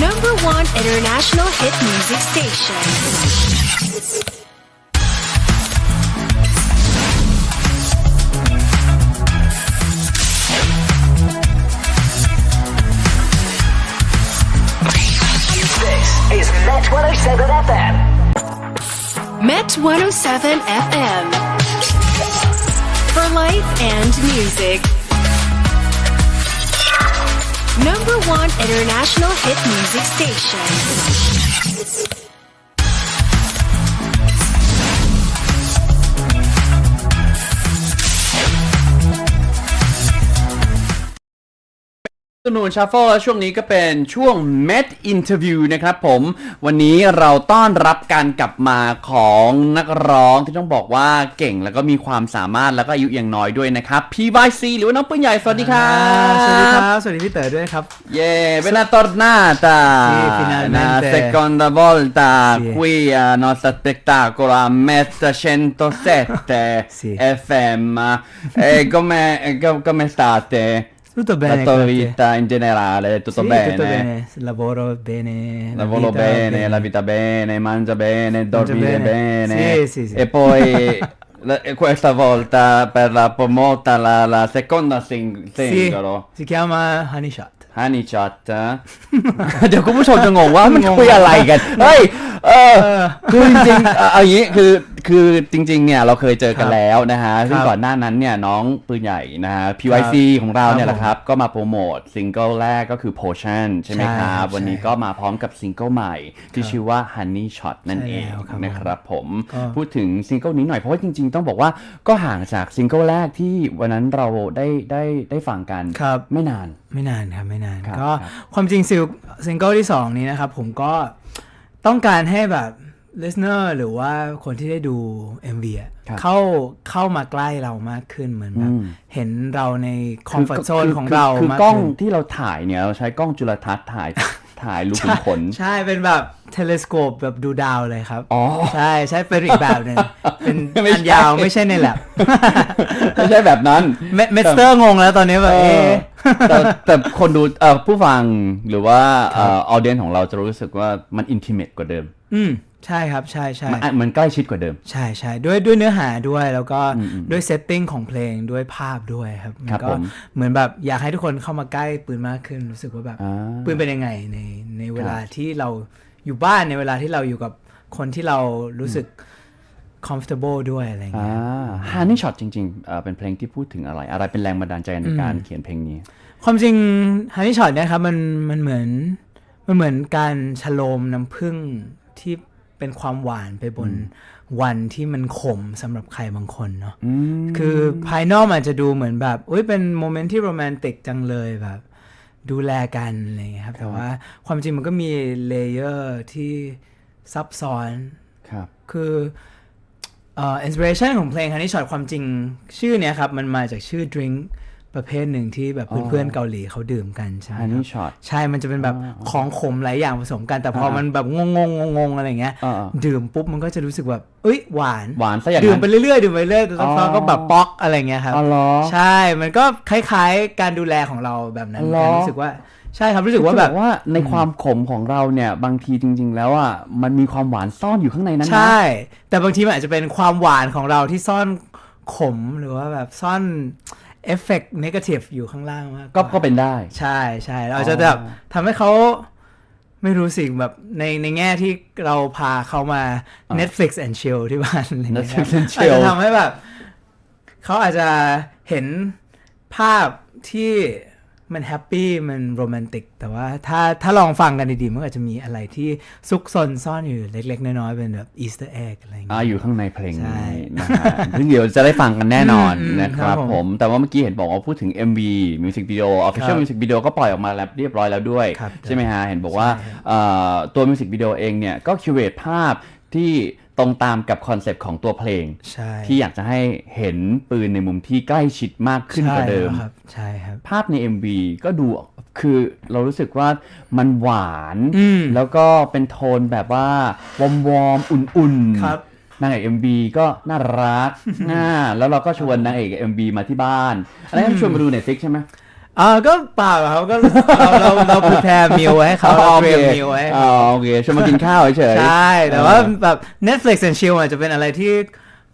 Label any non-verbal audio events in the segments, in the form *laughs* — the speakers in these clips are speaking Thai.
Number one international hit music station. This is Met 107 FM. Met 107 FM. For life and music. Number one international hit music station. สนุนชาฟเฟิลและช่วงนี้ก็เป็นช่วง Met Interview นะครับผม วันนี้เราต้อนรับการกลับมาของนักร้องที่ต้องบอกว่าเก่งแล้วก็มีความสามารถแล้วก็อายุยังน้อยด้วยนะครับ PYC หรือว่าน้องปืนใหญ่ สวัสดีครับ สวัสดีครับ สวัสดีพี่เต๋อด้วยครับ Yeah, ben tornata Sì, finalmente. una seconda volta Sì. qui al nostro spettacolo a Met 107 Sì. FM. E come, co- come state? Tutto bene. La tua grazie. vita in generale, tutto Sì, bene? Tutto bene. Lavoro bene. la Lavoro vita bene, la vita bene, mangia bene, dormire bene. bene. Sì, sì, sì. E poi *laughs* la- e questa volta per la promota la, la seconda sing- Sì, singolo. si chiama Honey Shot. Honey Chat นะ *laughs* เดี๋ยวคุณผู้ชมจะงงว่ามันคุยอะไรกัน เฮ้ย เออ เออ คือจริงๆเอาเอาอย่างนี้คือ *laughs* คือจริงๆเนี่ยเราเคยเจอกันครับแล้วนะฮะซึ่งครับก่อนหน้านั้นเนี่ยน้องปืนใหญ่นะฮะ PYC ของเราเนี่ยแหละครับก็มาโปรโมทซิงเกิลแรกก็คือ Potion ใช่ไหมใช่คครัรับบวันนี้ใช่ก็มาพร้อมกับซิงเกิลใหม่ ที่ชื่อว่า Honey Shot นั่นใช่เองแล้วครับนะครับผมก็พูดถึงซิงเกิลนี้หน่อยเพราะว่าจริง ๆ ต้องบอกว่าก็ห่างจากซิงเกิลแรกที่วันนั้นเราได้ได้ได้ฟังกันครับไม่นานไม่นานครับไม่นานครับก็ครับความจริงซิลซิงเกิลที่ 2 นี้นะครับผมก็ต้องการให้แบบ listener หรือว่าคนที่ได้ดู MV อะครับเข้าเข้ามาใกล้เรามากขึ้นเหมือนแบบอืม เห็นเราในคอมฟอร์ z โซนของเราคือมากกล้องขึ้นที่เราถ่ายเนี่ย เราใช้กล้องจุลทรรศน์ถ่าย ถ่ายรูปขุนขน ใช่เป็นแบบเทเลสโคปแบบดูดาวเลยครับอ๋อ ใช่ใช่เป็นอีกแบบหนึ่งเป็นไม่ใช่ อันยาวไม่ใช่ในแลบไม่ใช่แบบนั้น เมเมสเตอร์งงแล้วตอนนี้แบบเอเอ๊อะแต่แต่คนดูเอ่อผู้ฟังหรือว่าเอ่อออเดียนของเราจะรู้สึกว่ามันอินทิเมตกว่าเดิม อืม ใช่ครับใช่ใช่มันมันใกล้ชิดกว่าเดิม ใช่ใช่ด้วยด้วยเนื้อหาด้วยแล้วก็อืมอืมด้วยเซตติ้งของเพลงด้วยภาพด้วยครับมันครับก็ผมเหมือนแบบอยากให้ทุกคนเข้ามาใกล้ปืนมากขึ้นรู้สึกว่าแบบอ่าปืนเป็นยังไงในในเวลาครับที่เราอยู่บ้านในเวลาที่เราอยู่กับคนที่เรารู้สึก comfortable ด้วยอะไรอย่างอ่าเงี้ยฮันนี่ช็อตจริงๆเอ่อเป็นเพลงที่พูดถึงอะไร อะไรเป็นแรงบันดาลใจในการเขียนเพลงนี้ ความจริงฮันนี่ช็อตเนี่ยครับมันมันเหมือนมันเหมือนการชโลมน้ำผึ้งที่ เป็นความหวานไปบนวันที่มันขมสำหรับใครบางคนเนาะอืมคือภายนอกมันอาจจะดูเหมือนแบบอุ้ยเป็นโมเมนต์ที่โรแมนติกจังเลยแบบ ดูแลกันอะไรอย่างเงี้ยครับ แต่ว่าความจริงมันก็มีเลเยอร์ที่ซับซ้อนครับคือเอ่ออินสปิเรชันของเพลงฮันนี่ช็อตความจริงชื่อเนี้ยครับ มันมาจากชื่อดริงก์ ประเภทหนึ่งที่แบบเพื่อนๆเกาหลีเขาดื่มกันใช่ไหมฮันครันี่บช็อตใช่มันจะเป็นแบบของขมหลายอย่างผสมกัน แต่พออ่ามัมันแบบงงงงงๆอะไรเงี้ยอ่าดื่มปุ๊บมันก็จะรู้สึกแบบเอ้ยหวานหวานซะอย่างดื่มนั้นไปเรื่อยๆดื่มไปเรื่อยๆแต่สักพักอ๋อก็แบบป๊อกอะไรเงี้ยครับอ๋อเหรอใช่มันก็คล้ายๆการดูแลของเราแบบนั้นเหรอรู้สึกว่าใช่ครับรู้สึกว่าแบบจะว่าในความขมของเราเนี่ยบางทีจริง ๆ แล้วอะมันมีความหวานซ่อนอยู่ข้างในนั้นนะใช่ แต่บางทีมันอาจจะเป็นความหวานของเราที่ซ่อนขมหรือว่าแบบซ่อน เอฟเฟกต์นกาทีฟอยู่ข้างล่างมากก็ว่าก็เป็นได้ ใช่ใช่เราจะแบบทำให้เขาไม่รู้สิแบบในในแง่ที่เราพาเขามา Netflix and chill ที่บ้านอะไรเงี้ยครับ Netflix and อาจ chill จะทำให้แบบ เขาอาจจะเห็นภาพที่ มันแฮปปี้มันโรแมนติก แต่ว่าถ้าถ้าลองฟังกันดีๆ มันก็อาจจะมีอะไรที่ซุกซนซ่อนอยู่เล็ก ๆ น้อยๆ เป็นแบบอีสเตอร์เอ็กอะไรอย่างอ่าเงี้ยอยู่ข้างในเพลงใช่นี้นะฮะซึ่งเดี๋ยวจะได้ฟังกันแน่นอนอืมนะคครัรับบผมผมแต่ว่าเมื่อกี้เห็นบอกว่าพูดถึง MV Music Video ค Official รับ Music Video ก็ปล่อยออกมาแล้วเรียบร้อยแล้วด้วยครับใช่ไหมฮะ เห็นบอกว่าใช่ครับเอ่อตัว Music Video เองเนี่ยก็คิวเรตภาพที่ ตรงตามกับคอนเซปต์ของตัวเพลง ใช่ที่อยากจะให้เห็นปืนในมุมที่ใกล้ชิดมากขึ้นกว่าเดิม ใช่แล้วครับใช่ครับ ภาพใน MV ก็ดูคือเรารู้สึกว่ามันหวาน อืม แล้วก็เป็นโทนแบบว่าวอมวอมๆอุ่นๆ ครับ นางเอก MV ก็น่ารักน่าแล้วเราก็ชวนนางเอก MV มาที่บ้าน อันนี้นชวนมาดู Netflix ใช่ไหม อ่าก็เปล่าครับก็เราเราเราพรีแพร์มิลไว้ให้เขาเราเตรียมมิลไว้ให้อ๋อเขาโอเคชวนมากินข้าวเฉยๆใช่แต่ว่าแบบ Netflix and chill อาจจะเป็นอะไรที่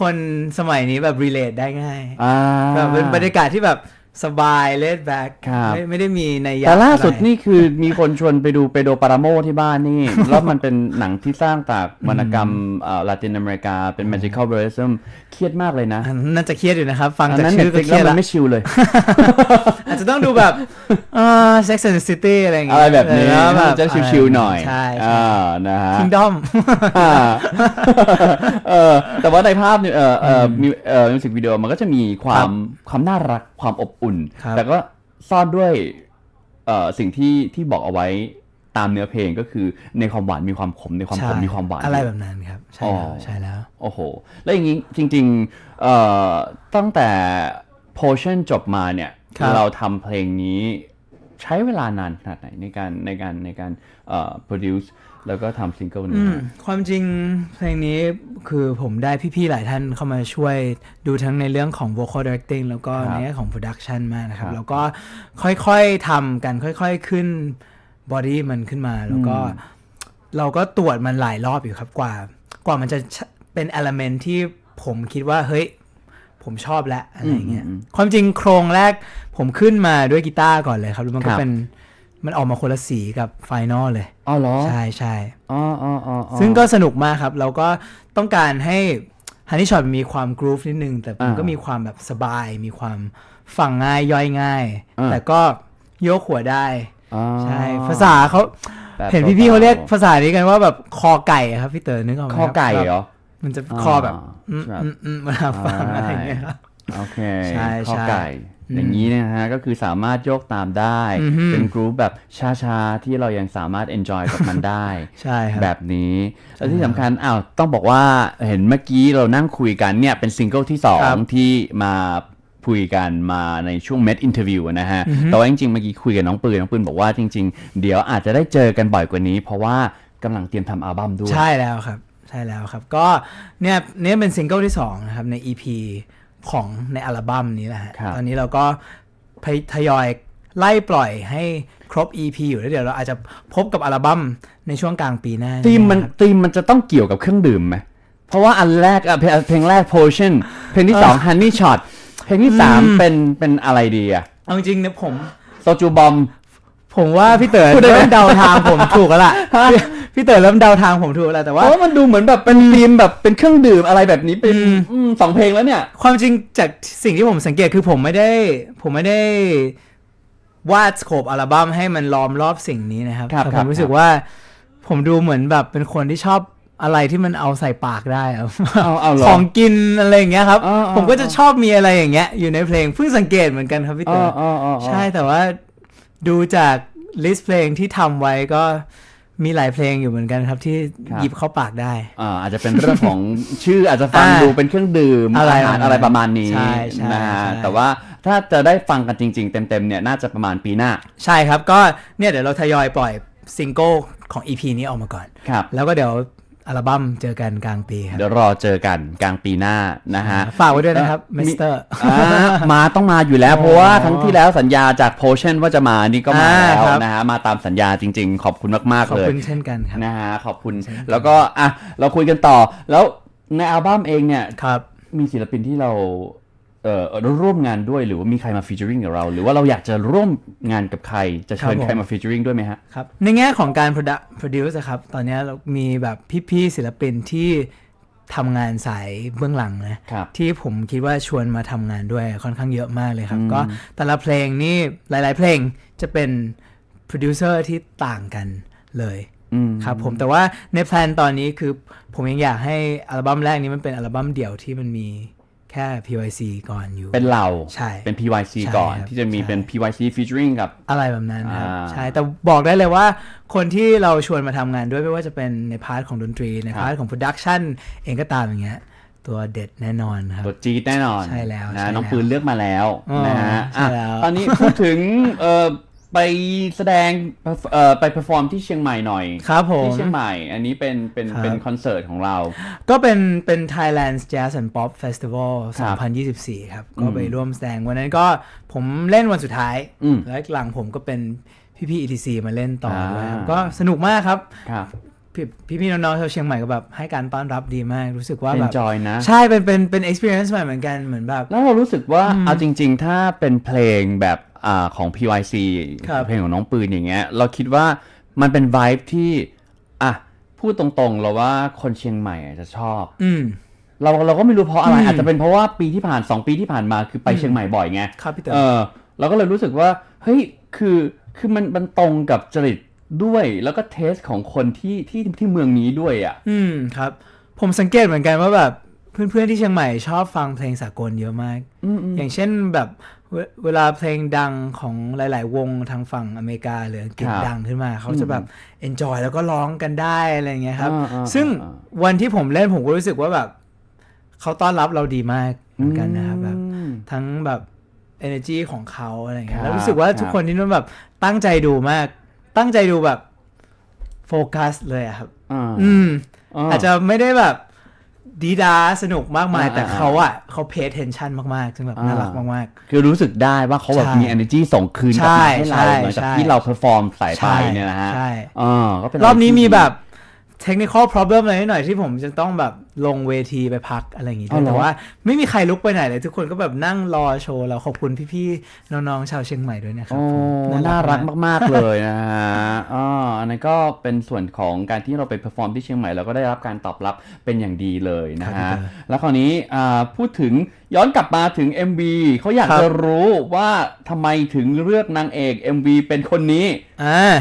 คนสมัยนี้แบบ relate ได้ง่ายอ่าแบบเป็นบรรยากาศที่แบบ สบาย laid back ครับ ไม่ไม่ได้มีในยยะแต่ล่าสุดอะไรนี่คือมีคนชวนไปดูเปโดปาราโมที่บ้านนี่ แล้วมันเป็นหนังที่สร้างจากวรรณกรรมลาตินอเมริกาเป็น magical realism เครียดมากเลยนะอันนั้นน่าจะเครียดอยู่นะครับ ฟังอันจากนั้นชื่อก็ Netflix เครียดแล้วมัละนไม่ชิลเลย อาจจะต้องดูแบบเอ่อ Sex and the City อะไรอย่างอะเงี้ยไรแบบนี้เออแบบจะชิลๆหน่อยใช่ อ่านะฮะ Kingdom อ่าเออแต่ว่าในภาพเนี่ยเออเออมีเออมิวสิกวิดีโอมันก็จะมีความความน่ารักความอบอุ่น ครับแต่ก็ซ่อนด้วยเอ่อสิ่งที่ที่บอกเอาไว้ตามเนื้อเพลงก็คือในความหวานมีความขมในความขมมีความหวาน อะไรแบบนั้นครับ ใช่แล้วอ๋อใช่แล้ว โอ้โห แล้วอย่างนี้จริงๆเอ่อตั้งแต่ Potion จบมาเนี่ย ครับ เราทำเพลงนี้ ใช้เวลานานขนาดไหนในการในการในการเอ่อ produce แล้วก็ทำซิงเกิลนี้อืมความจริงเพลงนี้คือผมได้พี่ ๆ หลายท่านเข้ามาช่วยดูทั้งในเรื่องของ vocal directing แล้วก็ครับในแง่ของ production มากนะครับครับ แล้วก็ค่อยๆทำกันค่อยๆขึ้น body มันขึ้นมา แล้วก็เราก็ตรวจมันหลายรอบอยู่ครับกว่า กว่ามันจะเป็น element ที่ผมคิดว่าเฮ้ย ผมชอบแล้วอะไรอย่างเงี้ยอืมอืมความจริงโครงแรก ผมขึ้นมาด้วยกีตาร์ก่อนเลยครับแล้วมันคก็รับเป็นมันออกมาคนละสีกับไฟนอลเลยอ๋อเหรอใช่ใช่อ๋ออ๋ออ๋ออ๋อซึ่งก็สนุกมากครับ เราก็ต้องการให้ฮันนี่ช็อตมีความกรูฟนิดนึง แต่มันอ่าก็มีความแบบสบาย มีความฟังง่ายย่อยง่ายอ่าแต่ก็โยกหัวได้อ๋อใช่ภาษาเขาแบบเห็นพี่ๆเขาเรียกเบาภาษานี้กันว่าแบบคอไก่อะครับพี่เต๋อนึกออกไหมๆข้อไก่ครับเหรอ มันจะอ่าคอแบบอืมครับอืมอืมเวลาฟังอะไรอย่างเงี้ยครับ โอเคใช่ข้อใช่ไก่ อย่างนี้นะฮะ ก็คือสามารถโยกตามได้อือฮึเป็นกรุ๊ปแบบช้าๆ ที่เรายังสามารถ enjoy กับมันได้ ใช่ครับแบบนี้แล้วที่สำคัญอ้าวต้องบอกว่าเห็นเมื่อกี้เรานั่งคุยกันเนี่ย เป็นซิงเกิลที่ครับ2ที่มาคุยกันมาในช่วง Met Interview นะฮะ แต่ว่าจริงๆ เมื่อกี้คุยกับน้องปืน น้องปืนบอกว่าจริง ๆ เดี๋ยวอาจจะได้เจอกันบ่อยกว่านี้ เพราะว่ากำลังเตรียมทำอัลบั้มด้วย ใช่แล้วครับ ใช่แล้วครับ ก็เนี่ยเนี่ยเป็นซิงเกิลที่2นะครับใน EP ของในอัลบั้มนี้แหละฮะครับตอนนี้เราก็พยทยอยไล่ปล่อยให้ครบ EP อยู่แล้วเดี๋ยวเราอาจจะพบกับอัลบั้มในช่วงกลางปีหน้าธีมมันนะครับธีมมันจะต้องเกี่ยวกับเครื่องดื่มไหมเพราะว่าอันแรกอะเพลงเพลงแรก potion เพลงที่สอง honey shot เพลงที่สามเป็นเป็นอะไรดีอะเอาจริงๆเนี่ยผมโซจูบอม ผมว่าพี่เต๋อพูดได้ไหมเริ่มเดาทางผมถูกแล้วล่ะพี่พี่เต๋อเริ่มเดาทางผมถูกแล้วแต่เพว่าราะว่ามันดูเหมือนแบบเป็นธีมแบบเป็นเครื่องดื่มอะไรแบบนี้เป็นอืมสองเพลงแล้วเนี่ย ความจริงจากสิ่งที่ผมสังเกตคือผมไม่ได้ ผมไม่ได้วาดสโคปอัลบั้มให้มันล้อมรอบสิ่งนี้นะครับครับแต่คผรับมรู้สึกว่า ผมดูเหมือนแบบเป็นคนที่ชอบอะไรที่มันเอาใส่ปากได้อะเอาเอาเหรอของกินอะไรอย่างเงี้ยครับอ๋ออ๋อผมก็จะชอบมีอะไรอย่างเงี้ยอยู่ในเพลงเพิ่งสังเกตเหมือนกันครับพี่อ๋เต๋อออ๋ออ๋อใช่แต่ว่า ดูจากลิสต์เพลงที่ทำไว้ก็มีหลายเพลงอยู่เหมือนกันครับที่หยิบเข้าปากได้ อ่าอาจจะเป็นเรื่องของ ชื่ออาจจะฟังอ่าดูเป็นเครื่องดื่มอะไรอาหารอะไรประมาณนี้ใช่ใช่นะฮะใช่ แต่ว่าถ้าจะได้ฟังกันจริง ๆ เต็มๆเนี่ยน่าจะประมาณปีหน้า ใช่ครับก็เนี่ยเดี๋ยวเราทยอยปล่อยซิงเกิลของ EP นี้ออกมาก่อน ครับ แล้วก็เดี๋ยว อัลบั้มเจอกันกลางปีครับ เดี๋ยวรอเจอกันกลางปีหน้านะฮะ ฝากไว้ด้วยนะครับมีมิสเตอร์อ่ามาต้องมาอยู่แล้ว เพราะว่าครั้งที่แล้วสัญญาจากโพชั่นว่าจะมานี่ก็มาอ่าแล้วครับนะฮะ มาตามสัญญาจริง ๆ ขอบคุณมากขๆอบเลยคุณเช่นกันครับนะฮะขอบคุณ แล้วก็อะเราคุยกันต่อ แล้วในอัลบั้มเองเนี่ยครับมีศิลปินที่เราเอ่อ ร่วมงานด้วยหรือว่ามีใครมาฟีเจอริงกับเรา หรือว่าเราอยากจะร่วมงานกับใคร จะเชิญครับผมใครมาฟีเจอริงด้วยไหมฮะครับในแง่ของการ produ- produce อะครับ ตอนเนี้ยเรามีแบบพี่ๆศิลปินที่ทำงานสายเบื้องหลังนะครับที่ผมคิดว่าชวนมาทำงานด้วยค่อนข้างเยอะมากเลยครับ ก็แต่ละเพลงนี่หลาย ๆ เพลงจะเป็น producer ที่ต่างกันเลยอืมครับผมแต่ว่าในแพลนตอนนี้คือผมยังอยากให้อัลบั้มแรกนี้มันเป็นอัลบั้มเดี่ยวที่มันมี แค่ PYC ก่อนอยู่ เป็นเราใช่เป็น PYC ใช่ก่อนครับที่จะมีใช่เป็น PYC featuring กับ อะไรแบบนั้นครับอ่าใช่แต่บอกได้เลยว่าคนที่เราชวนมาทำงานด้วยไม่ว่าจะเป็นในพาร์ทของดนตรี ในครับพาร์ทของโปรดักชันเองก็ตามอย่างเงี้ยตัวเด็ดแน่นอนครับ ตัวจี๊ดแน่นอน ใช่แล้วนะใช่น้องแล้วปืนเลือกมาแล้วอ๋อนะฮะใช่อะแล้วตอนนี้พูดถึงเอ่อ ไปแสดงเอ่อไปเพอร์ฟอร์มที่เชียงใหม่หน่อยครับผม ที่เชียงใหม่ อันนี้เป็นเป็นครับ เป็นคอนเสิร์ตของเรา ก็เป็นเป็น Thailand Jazz and Pop Festival ครับ2024 ครับ ก็ไปร่วมแสดงวันนั้นก็ผมเล่นวันสุดท้าย อืมแล้วหลังผมก็เป็นพี่ๆ ETC มาเล่นต่อด้วยครับอ่าก็สนุกมากครับ ครับ พี่พี่ๆน้องๆชาวเชียงใหม่ก็แบบให้การต้อนรับดีมากรู้สึกว่าแบบ enjoy นะ ใช่เป็นเป็นเป็น experience ใหม่เหมือนกันเหมือนแบบ แล้วเรารู้สึกว่าเอาจริง ๆ ถ้าเป็นเพลงแบบ อ่าของ PYC ครับเพลงของน้องปืนอย่างเงี้ย เราคิดว่ามันเป็น vibe ที่อะพูดตรงๆเราว่าคนเชียงใหม่อาจจะชอบ อืมเราเราก็ไม่รู้เพราะอะไรอืมอาจจะเป็นเพราะว่าปีที่ผ่าน2ปีที่ผ่านมาคือไปเชียงใหม่บ่อยไงครับพี่เต๋อเออเราก็เลยรู้สึกว่าเฮ้ยคือคือมันมันตรงกับจริตด้วยแล้วก็เทสของคนที่ที่ที่เมืองนี้ด้วยอะ อืมครับ ผมสังเกตเหมือนกันว่าแบบเพื่อนๆที่เชียงใหม่ชอบฟังเพลงสากลเยอะมาก อย่างเช่นแบบ เวเวลาเพลงดังของหลาย ๆ วงทางฝั่งอเมริกาหรืออังกฤษครับดังขึ้นมา เขาจะแบบ enjoy แล้วก็ร้องกันได้อะไรอย่างเงี้ยครับ อ่าอ่าซึ่งอ่า วันที่ผมเล่นผมก็รู้สึกว่าแบบเขาต้อนรับเราดีมากเหมือนกันนะครับแบบ อืม ทั้งแบบ energy ของเขาอะไรอย่างเงี้คยรับแล้วรู้สึกว่าครับทุกคนที่นู่นแบบตั้งใจดูมาก ตั้งใจดูแบบโฟกัสเลยอะครับ อ่าอืมอ่าอาจจะไม่ได้แบบ ดีดาสนุกมากมาย อ่าแต่อ่า เขาอะเขา pay attention มากๆซึ่งแบบอ่าน่ารักมาก คือรู้สึกได้ว่าเขาแบบใช่มี energy ส่งคืนกลับมาให้เราใช่หลังจากใช่ที่เรา perform ใส่ไปใช่เนี่ยนะฮะใช่ อ่าก็เป็นๆรอบนี้ะ ไที่มีดีแบบ technical problem อะไรนิดหน่อยที่ผมจะต้องแบบลงเวทีไปพักอะไรอย่างงี้ด้วอ๋ยอเหรอ แต่ว่าไม่มีใครลุกไปไหนเลย ทุกคนก็แบบนั่งรอโชว์เราขอบคุณพี่ๆน้องๆชาวเชียงใหม่ด้วยนะครับโอ้ผมน่ารักมากมาก ๆ เลยนะฮะอ่าอันนั้นก็เป็นส่วนของการที่เราไปเพอร์ฟอร์มที่เชียงใหม่เราก็ได้รับการตอบรับเป็นอย่างดีเลยนะครัฮะบแล้วคราวนี้อ่าพูดถึงย้อนกลับมาถึง MV เขาอยากครับจะรู้ว่าทำไมถึงเลือกนางเอก MV เป็นคนนี้ อ่า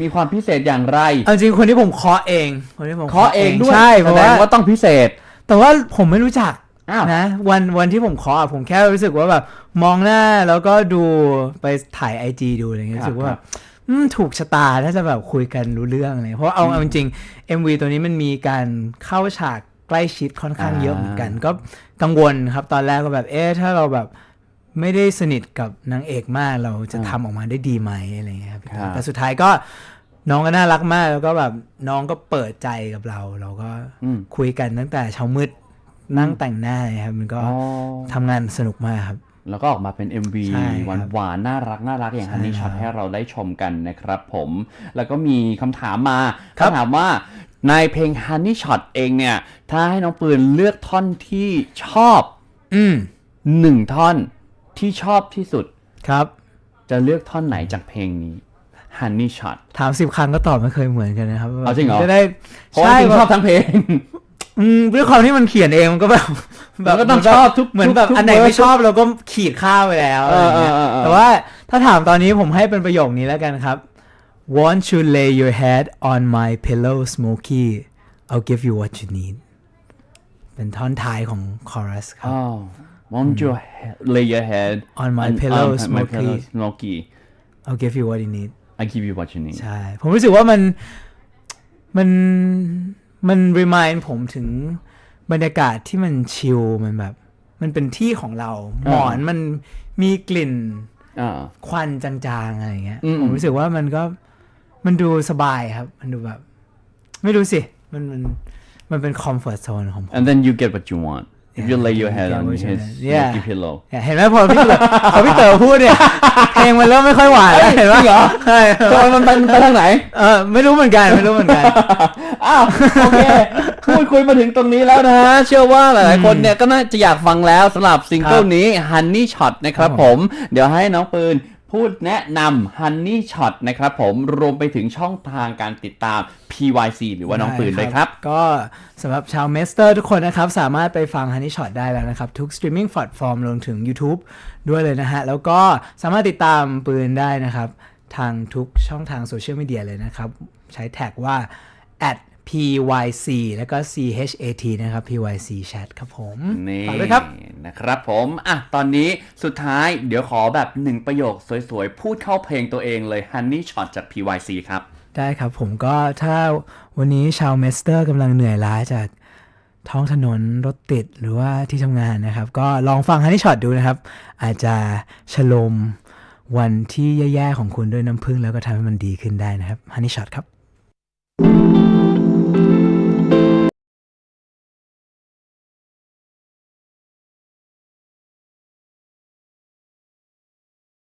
มีความพิเศษอย่างไรเอาจริงคนที่ผมเคาะเองคนที่ผมเคาะเองด้วยใช่เพแสราะดว่างว่าต้องพิเศษแต่ว่าผมไม่รู้จักอ้าวนะวันวันที่ผมเคาะอะผมแค่รู้สึกว่าแบบมองหน้าแล้วก็ดูไปถ่ายไอจดูอะไรเงี้ยครับรู้สึกว่าคแบรับบอืมถูกชะตาถ้าจะแบบคุยกันรู้เรื่องเลยเพราะเอาเอาจริงๆ MV ตัวนี้มันมีการเข้าฉากใกล้ชิดค่อนข้างเยอะเหมือนกัน ก็กังวลครับตอนแรกก็แบบเอ๊ะถ้าเราแบบ ไม่ได้สนิทกับนางเอกมากเราจะทำออกมาได้ดีไหมอะไรเงี้ยครับครับแต่สุดท้ายก็น้องก็น่ารักมากแล้วก็แบบน้องก็เปิดใจกับเรา เราก็อืมคุยกันตั้งแต่เช้ามืดนั่งแต่งหน้าเลยครับมันก็อ๋อทำงานสนุกมากครับ แล้วก็ออกมาเป็น MV ใช่หควารันบหวานๆน่ารักน่ารักอย่างใช่ฮันนี่ช็อตครับให้เราได้ชมกันนะครับผม แล้วก็มีคำถามมาครับคำถามว่าในเพลง Honey Shot เองเนี่ย ถ้าให้น้องปืนเลือกท่อนที่ชอบ อืมหนึ่งท่อน ที่ชอบที่สุดครับ จะเลือกท่อนไหนจากเพลงนี้ Honey Shot ถามสิบครั้งก็ตอบไม่เคยเหมือนกันนะครับเอาจริงเหรอจะได้เพราะว่าใช่จริงๆชอบทั้งเพลงอืมด้วยความที่มันเขียนเองมันก็แบบมันก็ต้องชอบทุกเหมือนแบบทุกอันไหนเวอร์ไม่ชอบเราก็ขีดค่าไปแล้วเอออะไรเงี้ยเออเออเออแต่ว่าถ้าถามตอนนี้ผมให้เป็นประโยคนี้แล้วกันครับ Want you lay your head on my pillow Smokey I'll give you what you need เป็นท่อนท้ายของคอรัสครับอ๋อ Won't you he- lay your head On my pillow, my Smokey. pillow, Smokey I'll give you what you need I give you what you need ใช่ ผมรู้สึกว่ามันมันมันรีมายผมถึงบรรยากาศที่มันชิลมันแบบ มันเป็นที่ของเรา หมอนมันมีกลิ่นอ่าควันจางๆอะไรอย่างเงี้ยอืมผมรู้สึกว่ามันก็มันดูสบายครับ มันดูแบบ ไม่รู้สิ มันมันมันเป็นคอมฟอร์ z โซนของผม and then you get what you want if you lay your head get on what his you want. Yeah. smoky pillow เนี่ยเห็นไหมพอพี่เต๋อพอพี่เต๋อพูดเนี่ย เพลงมันเริ่มไม่ค่อยหวานแล้วเห็นปะจริงเหรอใช่ตอนมันไปมันไปทางไหน เออไม่รู้เหมือนกันไม่รู้เหมือนกัน อ้าวโอเคพูดคุยมาถึงตรงนี้แล้วนะฮะ เชื่อว่าหลายๆคนเนี่ยก็น่าจะอยากฟังแล้วสำหรับซิงเกิลนี้ Honey Shot นะครับผม เดี๋ยวให้น้องปืน พูดแนะนำ Honey Shot นะครับผมรวมไปถึงช่องทางการติดตาม PYC หรือว่าน้องปืนเลยครับ ก็สำหรับชาวเมสเตอร์ทุกคนนะครับ สามารถไปฟัง Honey Shot ได้แล้วนะครับ ทุกสตรีมมิ่งแพลตฟอร์มรวมถึง YouTube ด้วยเลยนะฮะ แล้วก็สามารถติดตามปืนได้นะครับ ทางทุกช่องทางโซเชียลมีเดียเลยนะครับ ใช้แท็กว่า at pyc แล้วก็ chat นะครับ pyc chat ครับผมนี่ฝากด้วยครับนะครับผมอะตอนนี้สุดท้ายเดี๋ยวขอแบบหนึ่งประโยคสวยๆ พูดเข้าเพลงตัวเองเลย Honey Shot จาก PYC ครับ ได้ครับผมก็ถ้าวันนี้ชาวเมสเตอร์กำลังเหนื่อยล้าจากท้องถนนรถติดหรือว่าที่ทำงานนะครับ ก็ลองฟังฮันนี่ช็อตดูนะครับ อาจจะชโลมวันที่แย่ๆของคุณด้วยน้ำผึ้งแล้วก็ทำให้มันดีขึ้นได้นะครับฮันนี่ช็อตครับ